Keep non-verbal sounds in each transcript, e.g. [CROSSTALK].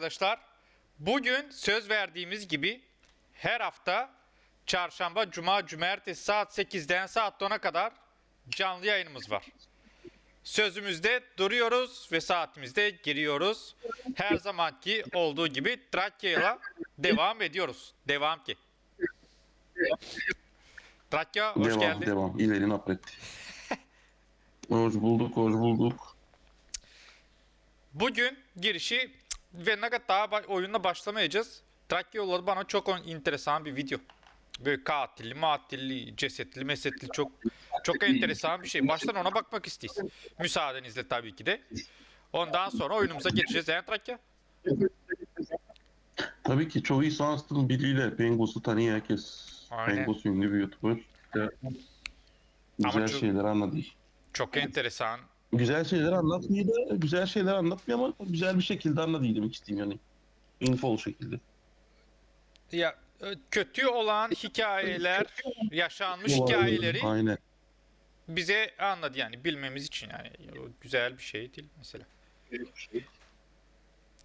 arkadaşlar. Bugün söz verdiğimiz gibi her hafta çarşamba, cuma, cumartesi saat 8'den saat 10'a kadar canlı yayınımız var. Sözümüzde duruyoruz ve saatimizde giriyoruz. Her zamanki olduğu gibi Trakya'yla devam ediyoruz. Devam ki. Trakya hoş devam, geldin. devam. İleri napret. hoş bulduk, hoş bulduk. Bugün girişi ve kadar daha ba- oyunla başlamayacağız. Trakya yolladı bana çok enteresan bir video. Böyle katilli, matilli, cesetli, mesetli çok çok enteresan bir şey. Baştan ona bakmak isteyiz. Müsaadenizle tabii ki de. Ondan sonra oyunumuza geçeceğiz. Yani Trakya. Tabii ki çoğu insansın biriyle Pengos'u tanıyor herkes. Aynen. Pengos ünlü bir YouTuber. İşte güzel çok- şeyler anlatıyor. Çok enteresan. Güzel şeyler anlatmıyor da güzel şeyler anlatmıyor ama güzel bir şekilde anlatıyor demek isteyeyim yani. Infol şekilde. Ya e, kötü olan hikayeler, yaşanmış hikayeleri Aynen. bize anladı yani bilmemiz için yani. O güzel bir şey değil mesela.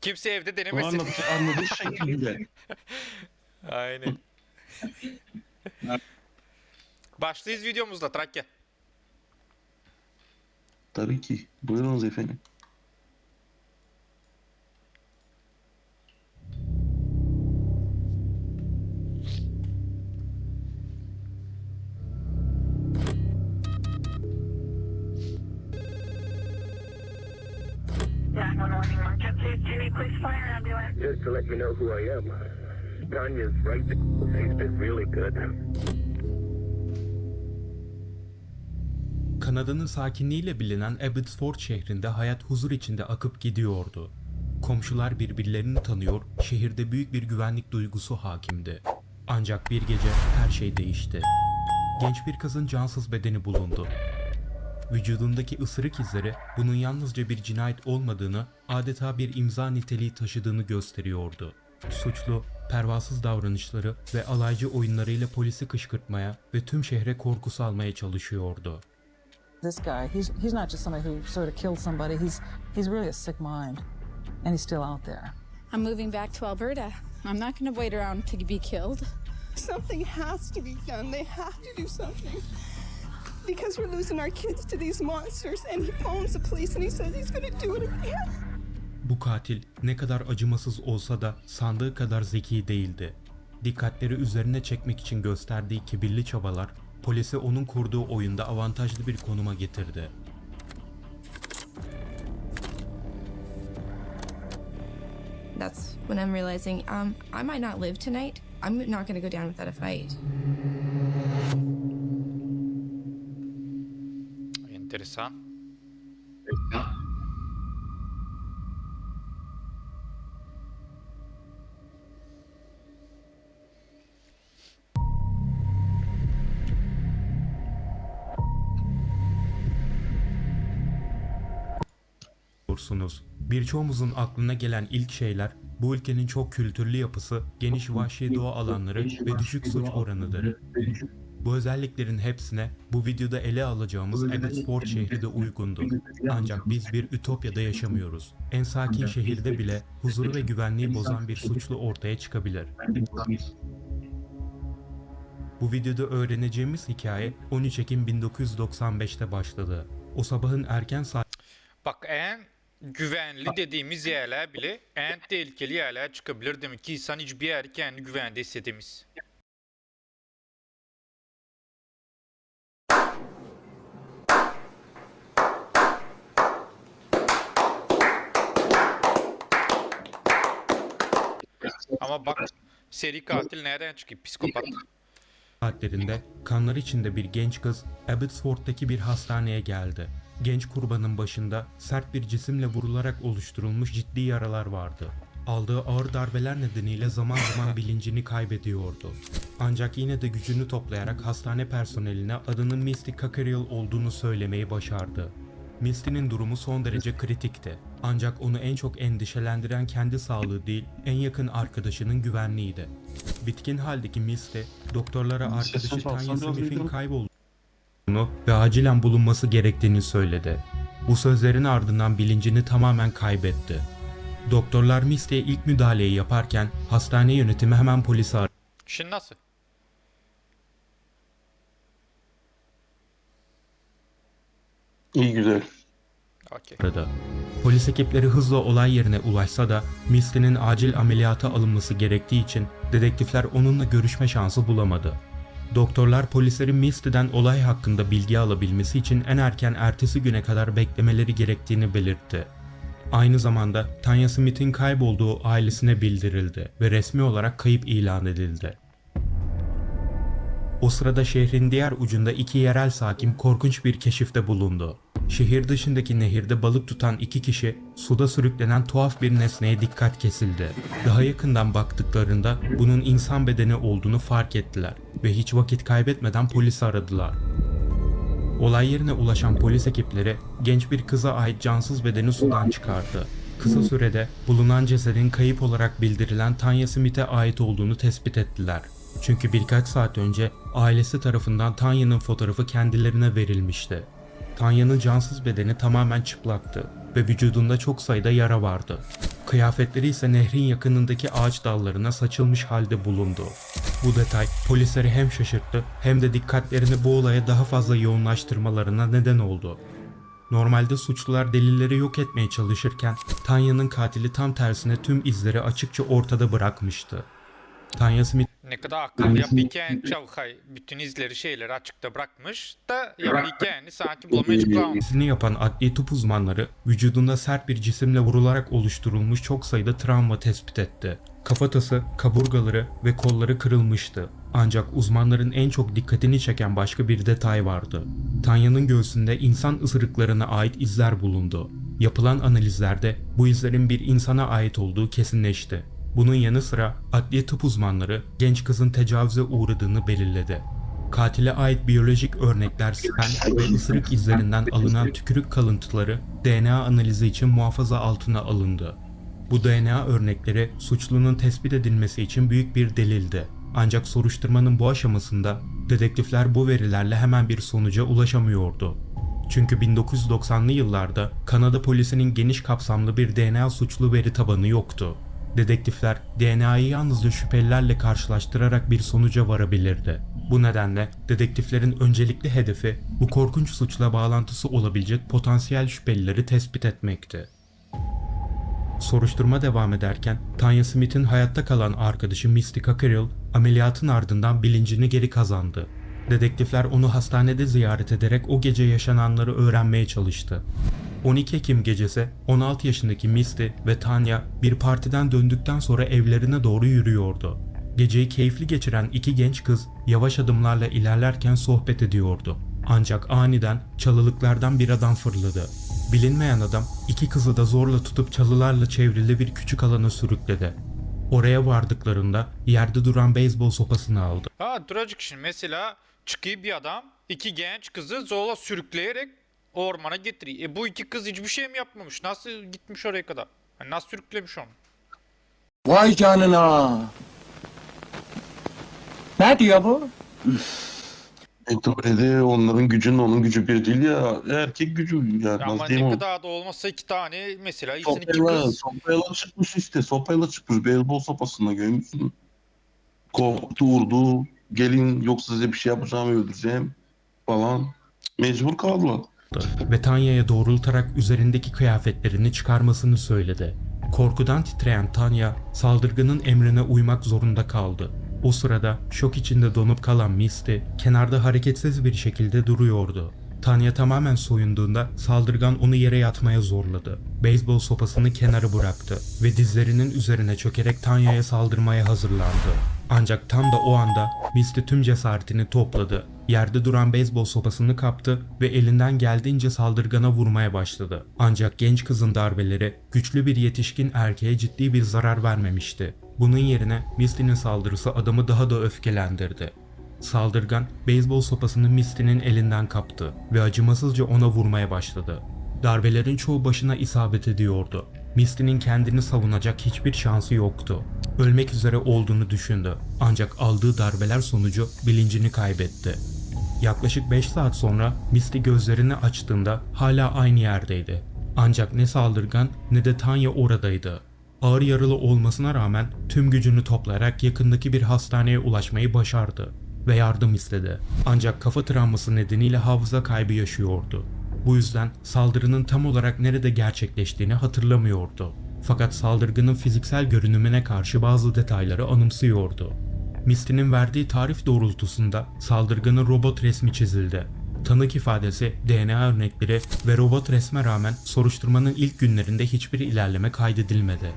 Kimse evde denemesin. anladığı, anladığı [LAUGHS] şekil güzel. Aynen. [LAUGHS] Başlıyız videomuzda Trakya. Tabii ki. Buyurunuz efendim. Yeah, no, no. Jimmy, please fire ambulance. Just to let you know who I am. Tanya's right. He's been really good. Kanada'nın sakinliğiyle bilinen Abbotsford şehrinde hayat huzur içinde akıp gidiyordu. Komşular birbirlerini tanıyor, şehirde büyük bir güvenlik duygusu hakimdi. Ancak bir gece her şey değişti. Genç bir kızın cansız bedeni bulundu. Vücudundaki ısırık izleri bunun yalnızca bir cinayet olmadığını, adeta bir imza niteliği taşıdığını gösteriyordu. Suçlu, pervasız davranışları ve alaycı oyunlarıyla polisi kışkırtmaya ve tüm şehre korku salmaya çalışıyordu. This guy he's he's not just somebody who sort of killed somebody he's he's really a sick mind and he's still out there I'm moving back to Alberta. I'm not going to wait around to be killed. Something has to be done. They have to do something. Because we're losing our kids to these monsters. And he phones the police and he says he's going to do it again. Bu katil ne kadar acımasız olsa da sandığı kadar zeki değildi. Dikkatleri üzerine çekmek için gösterdiği kibirli çabalar polisi onun kurduğu oyunda avantajlı bir konuma getirdi. that's when I'm realizing um, I might not live tonight. I'm not going to go down without a fight. Enteresan. Olursunuz. Birçoğumuzun aklına gelen ilk şeyler bu ülkenin çok kültürlü yapısı, geniş vahşi doğa alanları ve düşük suç oranıdır. Bu özelliklerin hepsine bu videoda ele alacağımız Abbotsford şehri de uygundur. Ancak biz bir ütopyada yaşamıyoruz. En sakin şehirde bile huzuru ve güvenliği bozan bir suçlu ortaya çıkabilir. Bu videoda öğreneceğimiz hikaye 13 Ekim 1995'te başladı. O sabahın erken Bak en güvenli dediğimiz yerler bile en tehlikeli yerler çıkabilir demek ki insan hiçbir yer kendi güvende hissedemiz. Ama bak seri katil nereden çıkıyor? Psikopat. saatlerinde kanlar içinde bir genç kız Abbotsford'daki bir hastaneye geldi. Genç kurbanın başında sert bir cisimle vurularak oluşturulmuş ciddi yaralar vardı. Aldığı ağır darbeler nedeniyle zaman zaman bilincini kaybediyordu. Ancak yine de gücünü toplayarak hastane personeline adının Misty Cockerill olduğunu söylemeyi başardı. Misty'nin durumu son derece kritikti. Ancak onu en çok endişelendiren kendi sağlığı değil, en yakın arkadaşının güvenliğiydi. Bitkin haldeki Misty, doktorlara arkadaşı Sesini Tanya Smith'in duyduğum- kaybolduğunu ve acilen bulunması gerektiğini söyledi. Bu sözlerin ardından bilincini tamamen kaybetti. Doktorlar Misty'ye ilk müdahaleyi yaparken hastane yönetimi hemen polisi aradı. Şimdi nasıl? İyi güzel. Okey. aradı. Polis ekipleri hızla olay yerine ulaşsa da Misty'nin acil ameliyata alınması gerektiği için dedektifler onunla görüşme şansı bulamadı. Doktorlar polislerin Misty'den olay hakkında bilgi alabilmesi için en erken ertesi güne kadar beklemeleri gerektiğini belirtti. Aynı zamanda Tanya Smith'in kaybolduğu ailesine bildirildi ve resmi olarak kayıp ilan edildi. O sırada şehrin diğer ucunda iki yerel sakin korkunç bir keşifte bulundu. Şehir dışındaki nehirde balık tutan iki kişi suda sürüklenen tuhaf bir nesneye dikkat kesildi. Daha yakından baktıklarında bunun insan bedeni olduğunu fark ettiler ve hiç vakit kaybetmeden polisi aradılar. Olay yerine ulaşan polis ekipleri genç bir kıza ait cansız bedeni sudan çıkardı. Kısa sürede bulunan cesedin kayıp olarak bildirilen Tanya Smith'e ait olduğunu tespit ettiler. Çünkü birkaç saat önce ailesi tarafından Tanya'nın fotoğrafı kendilerine verilmişti. Tanya'nın cansız bedeni tamamen çıplaktı ve vücudunda çok sayıda yara vardı. Kıyafetleri ise nehrin yakınındaki ağaç dallarına saçılmış halde bulundu. Bu detay polisleri hem şaşırttı hem de dikkatlerini bu olaya daha fazla yoğunlaştırmalarına neden oldu. Normalde suçlular delilleri yok etmeye çalışırken Tanya'nın katili tam tersine tüm izleri açıkça ortada bırakmıştı. Tanya Smith Ne kadar akıllı yapıyken Çavkay bütün izleri şeyleri açıkta bırakmış da yapıyken sanki bulamaya açıklamamış. izini yapan adli tıp uzmanları vücudunda sert bir cisimle vurularak oluşturulmuş çok sayıda travma tespit etti. Kafatası, kaburgaları ve kolları kırılmıştı. Ancak uzmanların en çok dikkatini çeken başka bir detay vardı. Tanya'nın göğsünde insan ısırıklarına ait izler bulundu. Yapılan analizlerde bu izlerin bir insana ait olduğu kesinleşti. Bunun yanı sıra adliye tıp uzmanları genç kızın tecavüze uğradığını belirledi. Katile ait biyolojik örnekler sperm ve ısırık izlerinden alınan tükürük kalıntıları DNA analizi için muhafaza altına alındı. Bu DNA örnekleri suçlunun tespit edilmesi için büyük bir delildi. Ancak soruşturmanın bu aşamasında dedektifler bu verilerle hemen bir sonuca ulaşamıyordu. Çünkü 1990'lı yıllarda Kanada polisinin geniş kapsamlı bir DNA suçlu veri tabanı yoktu. Dedektifler DNA'yı yalnızca şüphelilerle karşılaştırarak bir sonuca varabilirdi. Bu nedenle dedektiflerin öncelikli hedefi bu korkunç suçla bağlantısı olabilecek potansiyel şüphelileri tespit etmekti. Soruşturma devam ederken Tanya Smith'in hayatta kalan arkadaşı Misty Cockerill ameliyatın ardından bilincini geri kazandı. Dedektifler onu hastanede ziyaret ederek o gece yaşananları öğrenmeye çalıştı. 12 Ekim gecesi 16 yaşındaki Misty ve Tanya bir partiden döndükten sonra evlerine doğru yürüyordu. Geceyi keyifli geçiren iki genç kız yavaş adımlarla ilerlerken sohbet ediyordu. Ancak aniden çalılıklardan bir adam fırladı. Bilinmeyen adam iki kızı da zorla tutup çalılarla çevrili bir küçük alana sürükledi. Oraya vardıklarında yerde duran beyzbol sopasını aldı. Ha duracık şimdi mesela çıkıyor bir adam iki genç kızı zorla sürükleyerek ormana getiriyor. E bu iki kız hiçbir şey mi yapmamış? Nasıl gitmiş oraya kadar? Yani nasıl sürüklemiş onu? Vay canına. Ne diyor bu? E tabii de onların gücünün onun gücü bir değil ya. Erkek gücü ya. Ya Nasıl ama ne o? kadar da olmasa iki tane mesela izin iki Sopayla, kız. sopayla çıkmış işte. Sopayla çıkmış. Beyzbol sopasına görmüşsün. Korktu vurdu. Gelin yoksa size bir şey yapacağım öldüreceğim falan. Mecbur kaldılar. Ve Tanya'ya doğrultarak üzerindeki kıyafetlerini çıkarmasını söyledi. Korkudan titreyen Tanya, saldırganın emrine uymak zorunda kaldı. O sırada şok içinde donup kalan Misty, kenarda hareketsiz bir şekilde duruyordu. Tanya tamamen soyunduğunda saldırgan onu yere yatmaya zorladı. Beyzbol sopasını kenara bıraktı ve dizlerinin üzerine çökerek Tanya'ya saldırmaya hazırlandı. Ancak tam da o anda Misty tüm cesaretini topladı. Yerde duran beyzbol sopasını kaptı ve elinden geldiğince saldırgana vurmaya başladı. Ancak genç kızın darbeleri güçlü bir yetişkin erkeğe ciddi bir zarar vermemişti. Bunun yerine Misty'nin saldırısı adamı daha da öfkelendirdi. Saldırgan beyzbol sopasını Misty'nin elinden kaptı ve acımasızca ona vurmaya başladı. Darbelerin çoğu başına isabet ediyordu. Misty'nin kendini savunacak hiçbir şansı yoktu. Ölmek üzere olduğunu düşündü. Ancak aldığı darbeler sonucu bilincini kaybetti. Yaklaşık 5 saat sonra Misty gözlerini açtığında hala aynı yerdeydi. Ancak ne saldırgan ne de Tanya oradaydı. Ağır yaralı olmasına rağmen tüm gücünü toplayarak yakındaki bir hastaneye ulaşmayı başardı ve yardım istedi. Ancak kafa travması nedeniyle hafıza kaybı yaşıyordu. Bu yüzden saldırının tam olarak nerede gerçekleştiğini hatırlamıyordu. Fakat saldırganın fiziksel görünümüne karşı bazı detayları anımsıyordu. Misty'nin verdiği tarif doğrultusunda saldırganın robot resmi çizildi. Tanık ifadesi, DNA örnekleri ve robot resme rağmen soruşturmanın ilk günlerinde hiçbir ilerleme kaydedilmedi.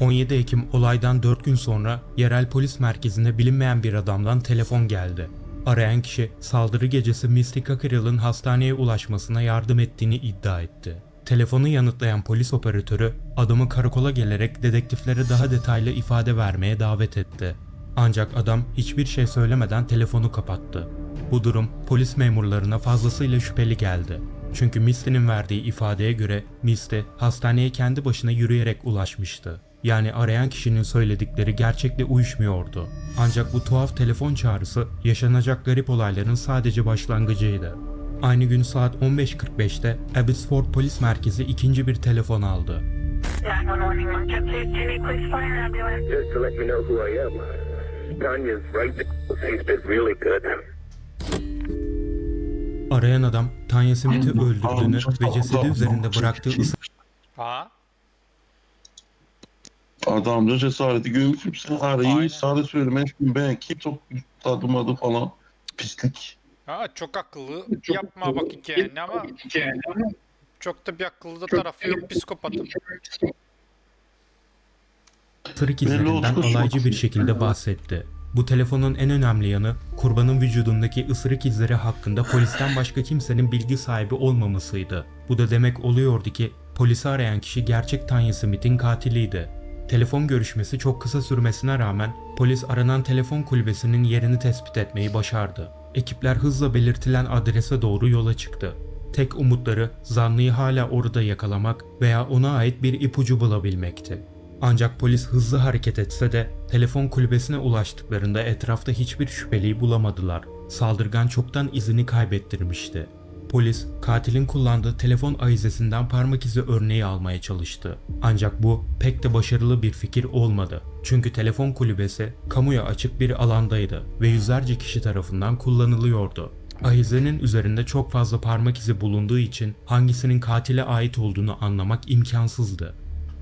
...17 Ekim olaydan 4 gün sonra yerel polis merkezine bilinmeyen bir adamdan telefon geldi. Arayan kişi saldırı gecesi Misty Cockerell'ın hastaneye ulaşmasına yardım ettiğini iddia etti. Telefonu yanıtlayan polis operatörü adamı karakola gelerek dedektiflere daha detaylı ifade vermeye davet etti. Ancak adam hiçbir şey söylemeden telefonu kapattı. Bu durum polis memurlarına fazlasıyla şüpheli geldi. Çünkü Misty'nin verdiği ifadeye göre Misty hastaneye kendi başına yürüyerek ulaşmıştı. Yani arayan kişinin söyledikleri gerçekle uyuşmuyordu. Ancak bu tuhaf telefon çağrısı yaşanacak garip olayların sadece başlangıcıydı. Aynı gün saat 15.45'te Abbotsford Polis Merkezi ikinci bir telefon aldı. 911 Montpelier City Police Fire Ambulance. Just to let you know who I am. Tanya's right there. He's been really good. Arayan adam Tanya Smith'i öldürdüğünü ve cesedi üzerinde bıraktığı iyi. ısı Ha? Adamca cesareti görmüşsün sen arayı sade söylemen ben kim çok tadım adı falan pislik. Ha çok akıllı Çok yapma akıllı. bak hikayeni ama çok da bir akıllı da tarafı yok psikopatın. Belli izlerinden alaycı bir şekilde bahsetti. Bu telefonun en önemli yanı kurbanın vücudundaki ısırık izleri hakkında polisten başka kimsenin bilgi sahibi olmamasıydı. Bu da demek oluyordu ki polisi arayan kişi gerçek Tanya Smith'in katiliydi. Telefon görüşmesi çok kısa sürmesine rağmen polis aranan telefon kulübesinin yerini tespit etmeyi başardı. Ekipler hızla belirtilen adrese doğru yola çıktı. Tek umutları zanlıyı hala orada yakalamak veya ona ait bir ipucu bulabilmekti. Ancak polis hızlı hareket etse de telefon kulübesine ulaştıklarında etrafta hiçbir şüpheliyi bulamadılar. Saldırgan çoktan izini kaybettirmişti. Polis katilin kullandığı telefon ayizesinden parmak izi örneği almaya çalıştı. Ancak bu pek de başarılı bir fikir olmadı. Çünkü telefon kulübesi kamuya açık bir alandaydı ve yüzlerce kişi tarafından kullanılıyordu. Ahizenin üzerinde çok fazla parmak izi bulunduğu için hangisinin katile ait olduğunu anlamak imkansızdı.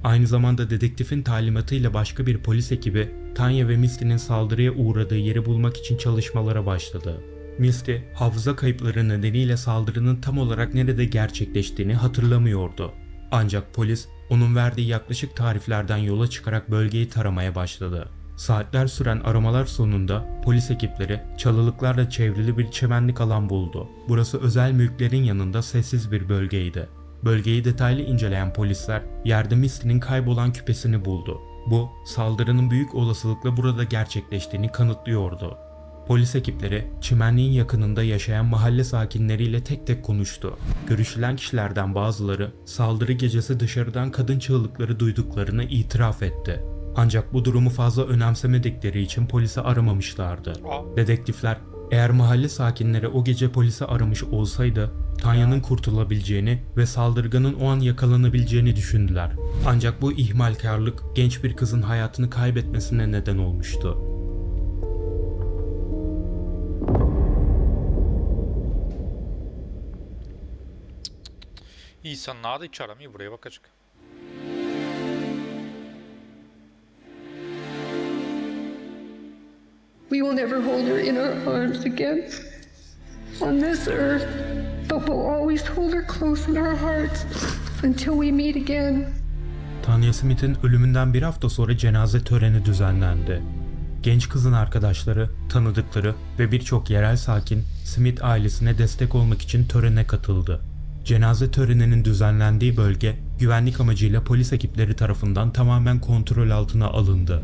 Aynı zamanda dedektifin talimatıyla başka bir polis ekibi Tanya ve Misty'nin saldırıya uğradığı yeri bulmak için çalışmalara başladı. Misty, hafıza kayıpları nedeniyle saldırının tam olarak nerede gerçekleştiğini hatırlamıyordu. Ancak polis, onun verdiği yaklaşık tariflerden yola çıkarak bölgeyi taramaya başladı. Saatler süren aramalar sonunda polis ekipleri çalılıklarla çevrili bir çemenlik alan buldu. Burası özel mülklerin yanında sessiz bir bölgeydi. Bölgeyi detaylı inceleyen polisler yerde Misty'nin kaybolan küpesini buldu. Bu, saldırının büyük olasılıkla burada gerçekleştiğini kanıtlıyordu. Polis ekipleri çimenliğin yakınında yaşayan mahalle sakinleriyle tek tek konuştu. Görüşülen kişilerden bazıları saldırı gecesi dışarıdan kadın çığlıkları duyduklarını itiraf etti. Ancak bu durumu fazla önemsemedikleri için polisi aramamışlardı. Dedektifler eğer mahalle sakinleri o gece polisi aramış olsaydı Tanya'nın kurtulabileceğini ve saldırganın o an yakalanabileceğini düşündüler. Ancak bu ihmalkarlık genç bir kızın hayatını kaybetmesine neden olmuştu. İnsanlar da hiç aramıyor buraya bakacak. We will never hold her in our arms again on this earth, but we'll always hold her close in our hearts until we meet again. Tanya Smith'in ölümünden bir hafta sonra cenaze töreni düzenlendi. Genç kızın arkadaşları, tanıdıkları ve birçok yerel sakin Smith ailesine destek olmak için törene katıldı. Cenaze töreninin düzenlendiği bölge güvenlik amacıyla polis ekipleri tarafından tamamen kontrol altına alındı.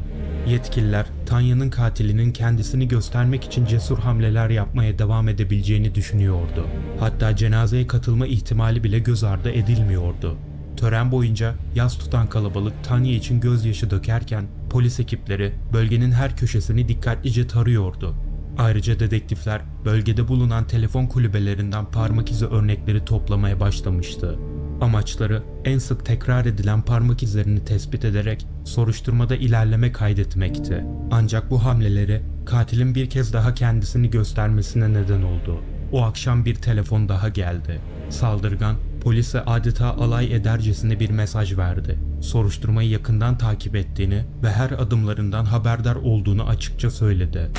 Yetkililer Tanya'nın katilinin kendisini göstermek için cesur hamleler yapmaya devam edebileceğini düşünüyordu. Hatta cenazeye katılma ihtimali bile göz ardı edilmiyordu. Tören boyunca yas tutan kalabalık Tanya için gözyaşı dökerken polis ekipleri bölgenin her köşesini dikkatlice tarıyordu. Ayrıca dedektifler bölgede bulunan telefon kulübelerinden parmak izi örnekleri toplamaya başlamıştı. Amaçları en sık tekrar edilen parmak izlerini tespit ederek soruşturmada ilerleme kaydetmekti. Ancak bu hamleleri katilin bir kez daha kendisini göstermesine neden oldu. O akşam bir telefon daha geldi. Saldırgan polise adeta alay edercesine bir mesaj verdi. Soruşturmayı yakından takip ettiğini ve her adımlarından haberdar olduğunu açıkça söyledi.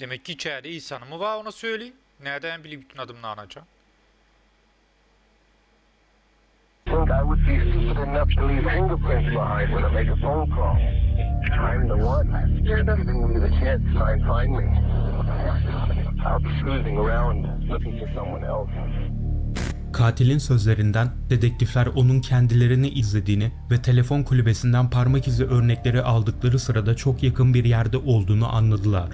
Demek ki içeride insanı mı var ona söyleyeyim. Nereden bileyim bütün adımını anacağım. think I would be stupid enough to leave fingerprints behind when I make a phone call. I'm the one. You're giving me the chance to try and find me. I'll be cruising around looking for someone else. Katilin sözlerinden dedektifler onun kendilerini izlediğini ve telefon kulübesinden parmak izi örnekleri aldıkları sırada çok yakın bir yerde olduğunu anladılar.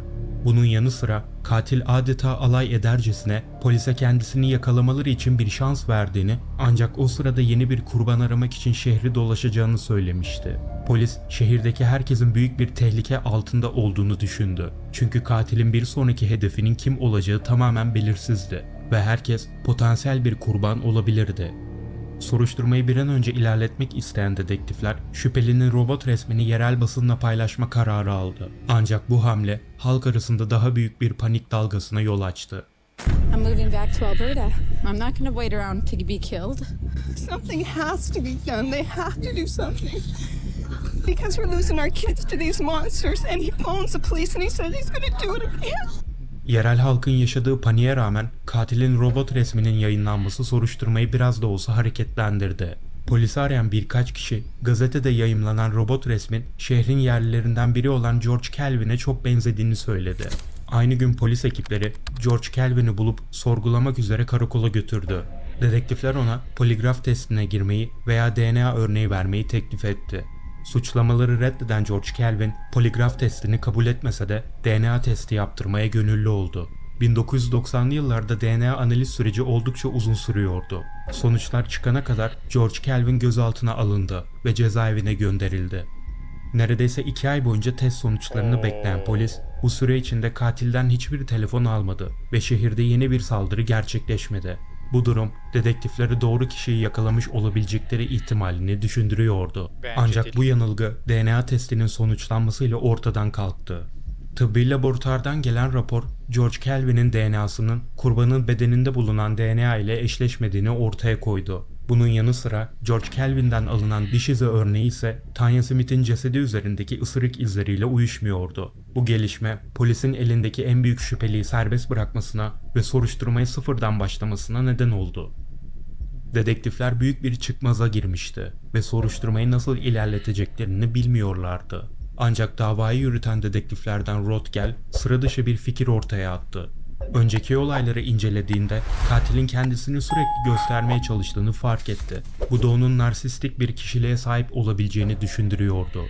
Bunun yanı sıra katil adeta alay edercesine polise kendisini yakalamaları için bir şans verdiğini ancak o sırada yeni bir kurban aramak için şehri dolaşacağını söylemişti. Polis şehirdeki herkesin büyük bir tehlike altında olduğunu düşündü. Çünkü katilin bir sonraki hedefinin kim olacağı tamamen belirsizdi ve herkes potansiyel bir kurban olabilirdi. Soruşturmayı bir an önce ilerletmek isteyen dedektifler şüphelinin robot resmini yerel basınla paylaşma kararı aldı. Ancak bu hamle halk arasında daha büyük bir panik dalgasına yol açtı. I'm moving back to Alberta. I'm not going to wait around to be killed. Something has to be done. They have to do something. Because we're losing our kids to these monsters. And he phones the police and he says he's going to do it again. Yerel halkın yaşadığı paniğe rağmen katilin robot resminin yayınlanması soruşturmayı biraz da olsa hareketlendirdi. Polisi arayan birkaç kişi gazetede yayımlanan robot resmin şehrin yerlilerinden biri olan George Kelvin'e çok benzediğini söyledi. Aynı gün polis ekipleri George Kelvin'i bulup sorgulamak üzere karakola götürdü. Dedektifler ona poligraf testine girmeyi veya DNA örneği vermeyi teklif etti. Suçlamaları reddeden George Kelvin poligraf testini kabul etmese de DNA testi yaptırmaya gönüllü oldu. 1990'lı yıllarda DNA analiz süreci oldukça uzun sürüyordu. Sonuçlar çıkana kadar George Kelvin gözaltına alındı ve cezaevine gönderildi. Neredeyse iki ay boyunca test sonuçlarını bekleyen polis bu süre içinde katilden hiçbir telefon almadı ve şehirde yeni bir saldırı gerçekleşmedi. Bu durum dedektifleri doğru kişiyi yakalamış olabilecekleri ihtimalini düşündürüyordu. Bence Ancak değil. bu yanılgı DNA testinin sonuçlanmasıyla ortadan kalktı. Tıbbi laboratuvardan gelen rapor George Kelvin'in DNA'sının kurbanın bedeninde bulunan DNA ile eşleşmediğini ortaya koydu. Bunun yanı sıra George Kelvin'den alınan diş izi örneği ise Tanya Smith'in cesedi üzerindeki ısırık izleriyle uyuşmuyordu. Bu gelişme polisin elindeki en büyük şüpheliyi serbest bırakmasına ve soruşturmaya sıfırdan başlamasına neden oldu. Dedektifler büyük bir çıkmaza girmişti ve soruşturmayı nasıl ilerleteceklerini bilmiyorlardı. Ancak davayı yürüten dedektiflerden Rothgel sıra dışı bir fikir ortaya attı. Önceki olayları incelediğinde katilin kendisini sürekli göstermeye çalıştığını fark etti. Bu da onun narsistik bir kişiliğe sahip olabileceğini düşündürüyordu.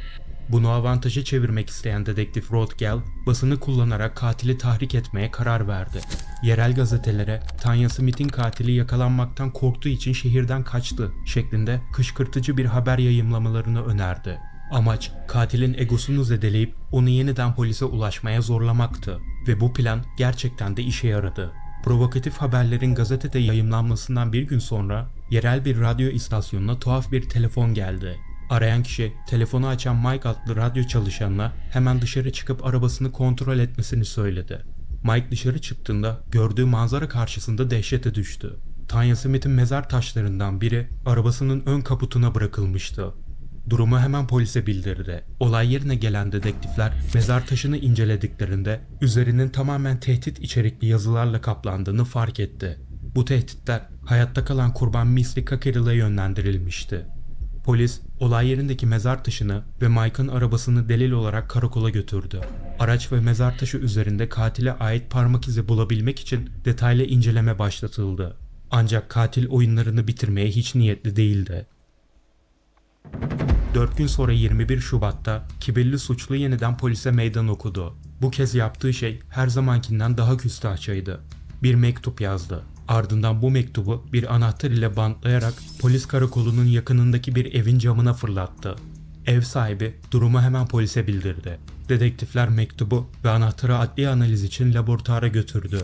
Bunu avantaja çevirmek isteyen dedektif Rothgel, basını kullanarak katili tahrik etmeye karar verdi. Yerel gazetelere Tanya Smith'in katili yakalanmaktan korktuğu için şehirden kaçtı şeklinde kışkırtıcı bir haber yayımlamalarını önerdi. Amaç katilin egosunu zedeleyip onu yeniden polise ulaşmaya zorlamaktı ve bu plan gerçekten de işe yaradı. Provokatif haberlerin gazetede yayımlanmasından bir gün sonra yerel bir radyo istasyonuna tuhaf bir telefon geldi. Arayan kişi telefonu açan Mike adlı radyo çalışanına hemen dışarı çıkıp arabasını kontrol etmesini söyledi. Mike dışarı çıktığında gördüğü manzara karşısında dehşete düştü. Tanya Smith'in mezar taşlarından biri arabasının ön kaputuna bırakılmıştı. Durumu hemen polise bildirdi. Olay yerine gelen dedektifler mezar taşını incelediklerinde üzerinin tamamen tehdit içerikli yazılarla kaplandığını fark etti. Bu tehditler hayatta kalan kurban Misli Kakeril'e yönlendirilmişti. Polis olay yerindeki mezar taşını ve Mike'ın arabasını delil olarak karakola götürdü. Araç ve mezar taşı üzerinde katile ait parmak izi bulabilmek için detaylı inceleme başlatıldı. Ancak katil oyunlarını bitirmeye hiç niyetli değildi. 4 gün sonra 21 Şubat'ta kibirli suçlu yeniden polise meydan okudu. Bu kez yaptığı şey her zamankinden daha küstahçaydı. Bir mektup yazdı. Ardından bu mektubu bir anahtar ile bantlayarak polis karakolunun yakınındaki bir evin camına fırlattı. Ev sahibi durumu hemen polise bildirdi. Dedektifler mektubu ve anahtarı adli analiz için laboratuvara götürdü.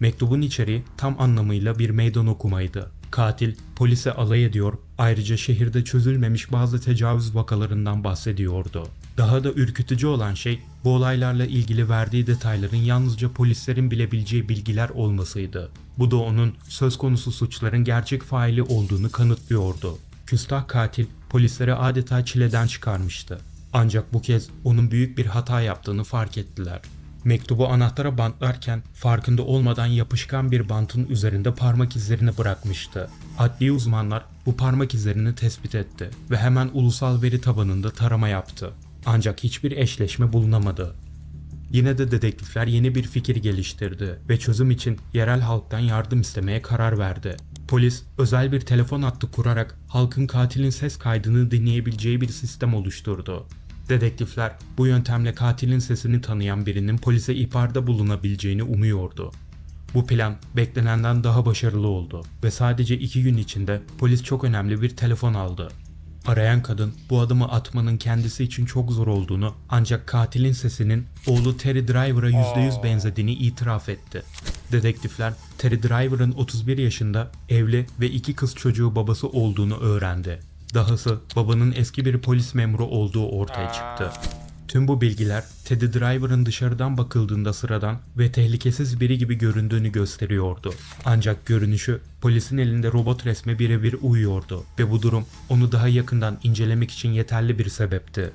Mektubun içeriği tam anlamıyla bir meydan okumaydı. Katil polise alay ediyor, ayrıca şehirde çözülmemiş bazı tecavüz vakalarından bahsediyordu. Daha da ürkütücü olan şey bu olaylarla ilgili verdiği detayların yalnızca polislerin bilebileceği bilgiler olmasıydı. Bu da onun söz konusu suçların gerçek faili olduğunu kanıtlıyordu. Küstah katil polislere adeta çileden çıkarmıştı. Ancak bu kez onun büyük bir hata yaptığını fark ettiler. Mektubu anahtara bantlarken farkında olmadan yapışkan bir bantın üzerinde parmak izlerini bırakmıştı. Adli uzmanlar bu parmak izlerini tespit etti ve hemen ulusal veri tabanında tarama yaptı. Ancak hiçbir eşleşme bulunamadı. Yine de dedektifler yeni bir fikir geliştirdi ve çözüm için yerel halktan yardım istemeye karar verdi. Polis özel bir telefon hattı kurarak halkın katilin ses kaydını dinleyebileceği bir sistem oluşturdu. Dedektifler bu yöntemle katilin sesini tanıyan birinin polise ihbarda bulunabileceğini umuyordu. Bu plan beklenenden daha başarılı oldu ve sadece iki gün içinde polis çok önemli bir telefon aldı. Arayan kadın bu adımı atmanın kendisi için çok zor olduğunu ancak katilin sesinin oğlu Terry Driver'a %100 benzediğini itiraf etti. Dedektifler Terry Driver'ın 31 yaşında evli ve iki kız çocuğu babası olduğunu öğrendi. Dahası babanın eski bir polis memuru olduğu ortaya çıktı. Tüm bu bilgiler Teddy Driver'ın dışarıdan bakıldığında sıradan ve tehlikesiz biri gibi göründüğünü gösteriyordu. Ancak görünüşü polisin elinde robot resme birebir uyuyordu ve bu durum onu daha yakından incelemek için yeterli bir sebepti.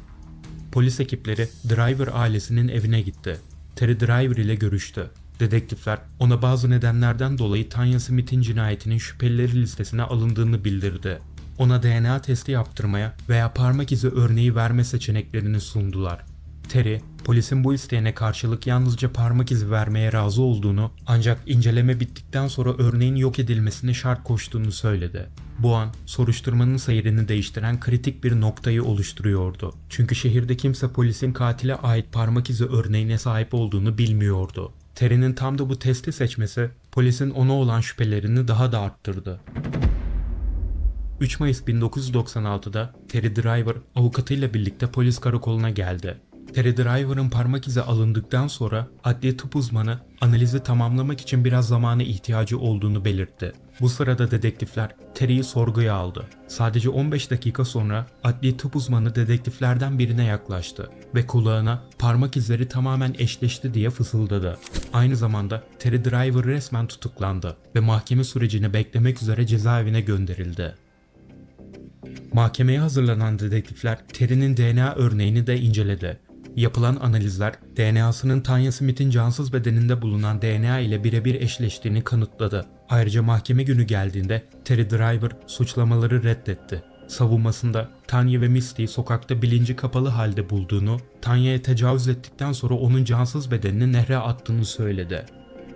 Polis ekipleri Driver ailesinin evine gitti. Terry Driver ile görüştü. Dedektifler ona bazı nedenlerden dolayı Tanya Smith'in cinayetinin şüphelileri listesine alındığını bildirdi. Ona DNA testi yaptırmaya veya parmak izi örneği verme seçeneklerini sundular. Terry, polisin bu isteğine karşılık yalnızca parmak izi vermeye razı olduğunu ancak inceleme bittikten sonra örneğin yok edilmesine şart koştuğunu söyledi. Bu an soruşturmanın seyrini değiştiren kritik bir noktayı oluşturuyordu. Çünkü şehirde kimse polisin katile ait parmak izi örneğine sahip olduğunu bilmiyordu. Terry'nin tam da bu testi seçmesi polisin ona olan şüphelerini daha da arttırdı. 3 Mayıs 1996'da Terry Driver avukatıyla birlikte polis karakoluna geldi. Terry Driver'ın parmak izi alındıktan sonra adli tıp uzmanı analizi tamamlamak için biraz zamana ihtiyacı olduğunu belirtti. Bu sırada dedektifler Terry'i sorguya aldı. Sadece 15 dakika sonra adli tıp uzmanı dedektiflerden birine yaklaştı ve kulağına parmak izleri tamamen eşleşti diye fısıldadı. Aynı zamanda Terry Driver resmen tutuklandı ve mahkeme sürecini beklemek üzere cezaevine gönderildi. Mahkemeye hazırlanan dedektifler Terry'nin DNA örneğini de inceledi. Yapılan analizler DNA'sının Tanya Smith'in cansız bedeninde bulunan DNA ile birebir eşleştiğini kanıtladı. Ayrıca mahkeme günü geldiğinde Terry Driver suçlamaları reddetti. Savunmasında Tanya ve Misty'yi sokakta bilinci kapalı halde bulduğunu, Tanya'ya tecavüz ettikten sonra onun cansız bedenini nehre attığını söyledi.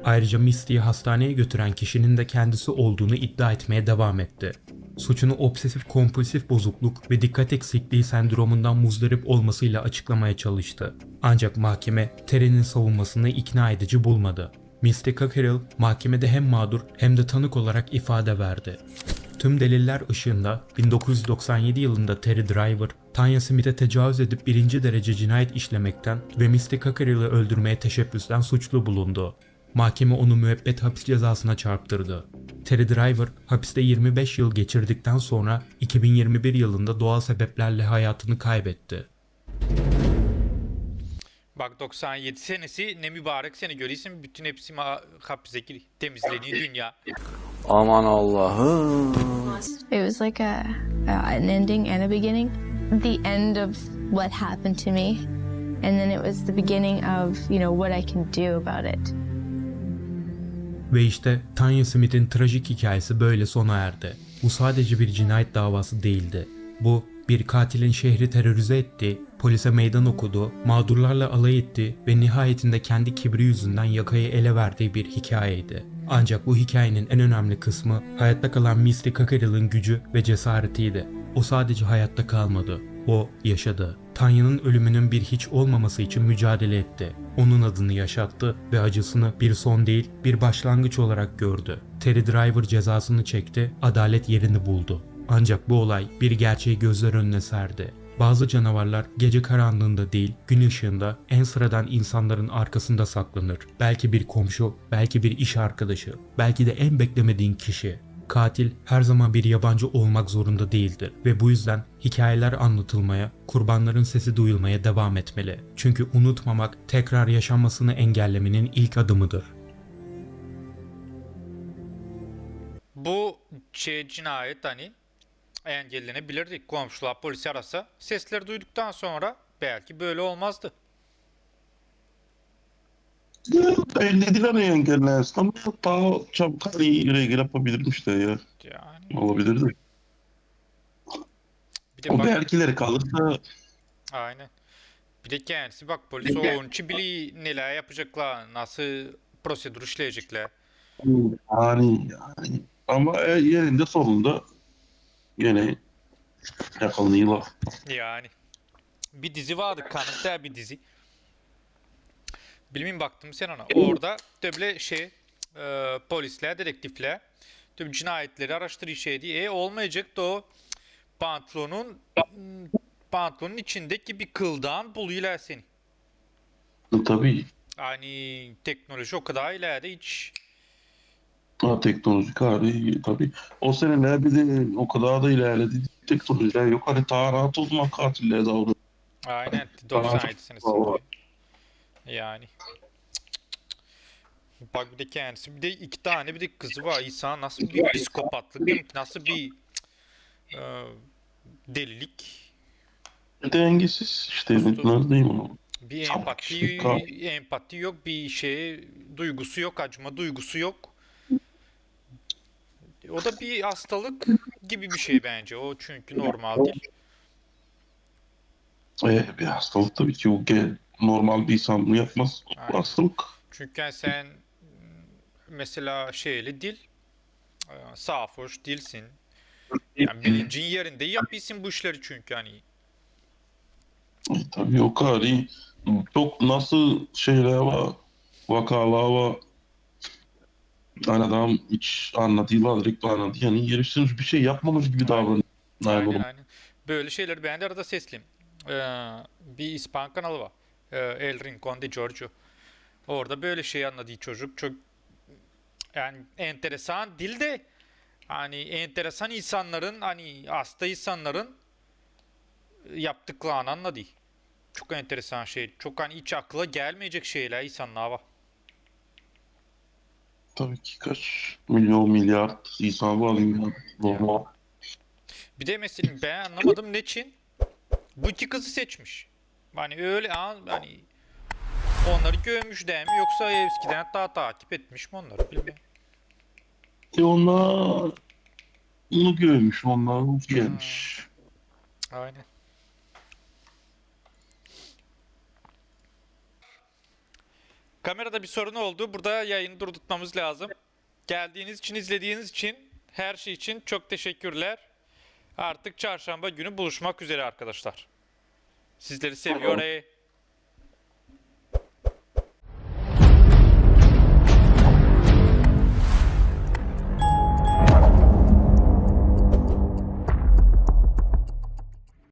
Ayrıca Misty'yi hastaneye götüren kişinin de kendisi olduğunu iddia etmeye devam etti. Suçunu obsesif kompulsif bozukluk ve dikkat eksikliği sendromundan muzdarip olmasıyla açıklamaya çalıştı. Ancak mahkeme Terry'nin savunmasını ikna edici bulmadı. Misty Cockerill mahkemede hem mağdur hem de tanık olarak ifade verdi. Tüm deliller ışığında 1997 yılında Terry Driver, Tanya Smith'e tecavüz edip birinci derece cinayet işlemekten ve Misty Cockerill'i öldürmeye teşebbüsten suçlu bulundu. Mahkeme onu müebbet hapis cezasına çarptırdı. Terry Driver hapiste 25 yıl geçirdikten sonra 2021 yılında doğal sebeplerle hayatını kaybetti. Bak 97 senesi ne mübarek sene görüyorsun bütün hepsi ma- hapisteki temizleniyor dünya. Aman Allah'ım. It was like a an ending and a beginning. The end of what happened to me, and then it was the beginning of you know what I can do about it. Ve işte Tanya Smith'in trajik hikayesi böyle sona erdi. Bu sadece bir cinayet davası değildi. Bu bir katilin şehri terörize etti, polise meydan okudu, mağdurlarla alay etti ve nihayetinde kendi kibri yüzünden yakayı ele verdiği bir hikayeydi. Ancak bu hikayenin en önemli kısmı hayatta kalan Misty Cockerill'ın gücü ve cesaretiydi. O sadece hayatta kalmadı. O yaşadı. Tanya'nın ölümünün bir hiç olmaması için mücadele etti. onun adını yaşattı ve acısını bir son değil bir başlangıç olarak gördü. Terry Driver cezasını çekti, adalet yerini buldu. Ancak bu olay bir gerçeği gözler önüne serdi. Bazı canavarlar gece karanlığında değil, gün ışığında en sıradan insanların arkasında saklanır. Belki bir komşu, belki bir iş arkadaşı, belki de en beklemediğin kişi. Katil her zaman bir yabancı olmak zorunda değildir ve bu yüzden hikayeler anlatılmaya, kurbanların sesi duyulmaya devam etmeli. Çünkü unutmamak tekrar yaşanmasını engellemenin ilk adımıdır. Bu şey cinayet hani engellenebilirdi. Komşular polisi arasa sesleri duyduktan sonra belki böyle olmazdı. Ellediler ya engellensin ama daha çabuk hani regl yapabilirmiş de ya. Yani Olabilirdi. bir de O bak belkileri kalırsa aynen. Bir de kendisi bak polis onun için bili neler yapacaklar, nasıl prosedür işleyecekler. yani, yani ama e, yerinde sonunda gene yakalanıyorlar. Yani bir dizi vardı kanıtlar bir dizi. Bilmiyorum baktım sen ona. Orada böyle şey e, polisler, dedektifler tüm cinayetleri araştırıyor şey diye. E, olmayacak da o pantolonun pantolonun içindeki bir kıldan buluyorlar seni. Tabii Yani teknoloji o kadar ileride hiç ha, teknolojik hali tabii. O seneler bir de o kadar da ilerledi. Teknolojiler yok. Hani daha rahat o zaman katiller davranıyor. aynen Bana 97 senesi. Yani. Bak bir de kendisi bir de iki tane bir de kızı var. İsa nasıl bir psikopatlık değil mi? Nasıl bir e, delilik. Dengesiz işte. Nasıl diyeyim onu? Bir empati, empati yok. Bir şey duygusu yok. Acıma duygusu yok. O da bir hastalık gibi bir şey bence. O çünkü normal değil. E, bir hastalık tabii ki o gel, normal bir insan bunu yapmaz. Aynen. hastalık. Çünkü sen mesela şeyli dil, e, sarhoş dilsin. Yani bilincin [CLEARS THROAT] yerinde yapıyorsun bu işleri çünkü hani. E, tabii kadar iyi. Çok nasıl şeyler var, vakalar var. Yani adam hiç anlatıyorlar, direkt anlatıyor. Yani yarıştırmış bir şey yapmamış gibi davranıyor. Aynen Aynen. aynen. Böyle şeyleri ben de arada sesliyim. Ee, bir İspan kanalı var. Ee, El Rincon de Giorgio. Orada böyle şey anladığı çocuk. Çok yani enteresan dil de hani enteresan insanların hani hasta insanların yaptıklarını anladı. Çok enteresan şey. Çok hani hiç akla gelmeyecek şeyler insanlığa var. Tabii ki kaç milyon milyar insan var. Normal. Bir de mesela ben anlamadım ne için bu iki kızı seçmiş. Hani öyle an hani onları görmüş değil mi yoksa eskiden daha takip etmiş mi onları bilmiyorum. E onlar bunu görmüş, onlar gelmiş. Aynen. Kamerada bir sorun oldu. Burada yayını durdurmamız lazım. Geldiğiniz için, izlediğiniz için, her şey için çok teşekkürler. Artık çarşamba günü buluşmak üzere arkadaşlar. Sizleri seviyor.